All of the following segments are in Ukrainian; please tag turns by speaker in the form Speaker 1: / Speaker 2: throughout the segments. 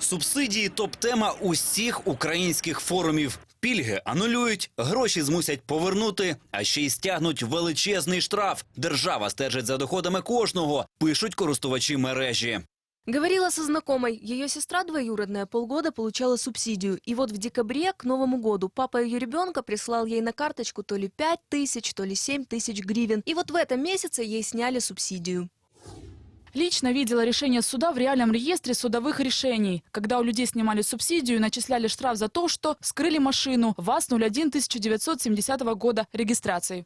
Speaker 1: Субсидії топ-тема усіх українських форумів. Пільги анулюють, гроші змусять повернути, а ще й стягнуть величезний штраф. Держава стежить за доходами кожного, пишуть користувачі мережі.
Speaker 2: Говорила со знакомой. Ее сестра двоюродная полгода получала субсидию. И вот в декабре к Новому году папа ее ребенка прислал ей на карточку то ли 5 тысяч, то ли 7 тысяч гривен. И вот в этом месяце ей сняли субсидию.
Speaker 3: Лично видела решение суда в реальном реестре судовых решений, когда у людей снимали субсидию и начисляли штраф за то, что скрыли машину ВАЗ-01 1970 года регистрации.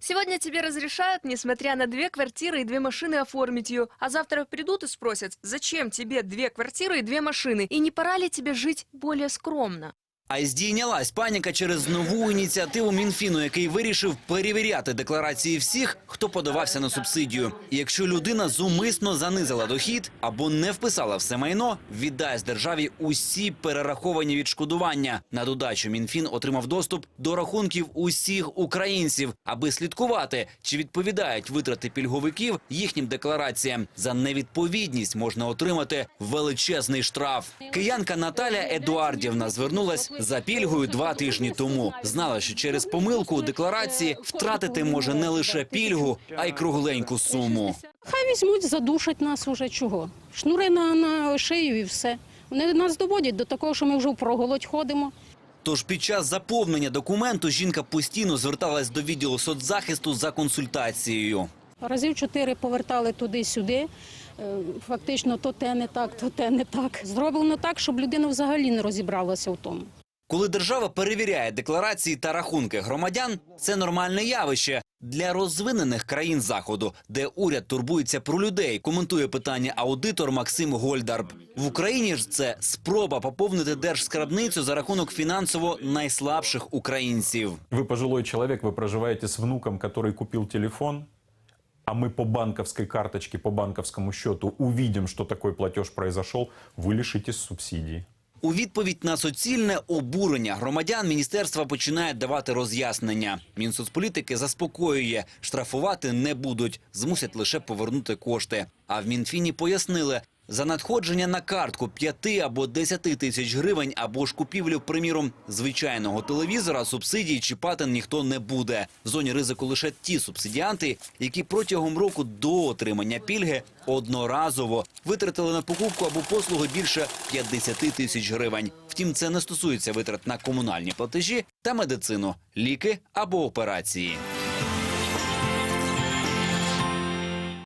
Speaker 2: Сегодня тебе разрешают, несмотря на две квартиры и две машины, оформить ее. А завтра придут и спросят, зачем тебе две квартиры и две машины? И не пора ли тебе жить более скромно?
Speaker 1: А й здійнялась паніка через нову ініціативу Мінфіну, який вирішив перевіряти декларації всіх, хто подавався на субсидію. І якщо людина зумисно занизила дохід або не вписала все майно, віддасть державі усі перераховані відшкодування. На додачу Мінфін отримав доступ до рахунків усіх українців, аби слідкувати, чи відповідають витрати пільговиків їхнім деклараціям. За невідповідність можна отримати величезний штраф. Киянка Наталя Едуардівна звернулась за пільгою два тижні тому. Знала, що через помилку у декларації втратити може не лише пільгу, а й кругленьку суму.
Speaker 4: Хай візьмуть, задушать нас уже чого. Шнури на, на шию і все. Вони нас доводять до такого, що ми вже в проголодь ходимо.
Speaker 1: Тож під час заповнення документу жінка постійно зверталась до відділу соцзахисту за консультацією.
Speaker 4: Разів чотири повертали туди-сюди. Е, Фактично, то те не так, то те не так. Зроблено так, щоб людина взагалі не розібралася в тому.
Speaker 1: Коли держава перевіряє декларації та рахунки громадян, це нормальне явище для розвинених країн заходу, де уряд турбується про людей. Коментує питання аудитор Максим Гольдарб. В Україні ж це спроба поповнити держскарбницю за рахунок фінансово найслабших українців.
Speaker 5: Вы пожилой человек, вы проживаете с внуком, который купил телефон, а мы по банковской карточке, по банковскому счету увидим, что такой платеж произошел, вы лишитесь субсидии.
Speaker 1: У відповідь на суцільне обурення громадян міністерства починає давати роз'яснення. Мінсоцполітики заспокоює, штрафувати не будуть, змусять лише повернути кошти. А в Мінфіні пояснили, за надходження на картку 5 або 10 тисяч гривень або ж купівлю, приміром, звичайного телевізора субсидій чіпати ніхто не буде. В зоні ризику лише ті субсидіанти, які протягом року до отримання пільги одноразово витратили на покупку або послуги більше 50 тисяч гривень. Втім, це не стосується витрат на комунальні платежі та медицину, ліки або операції.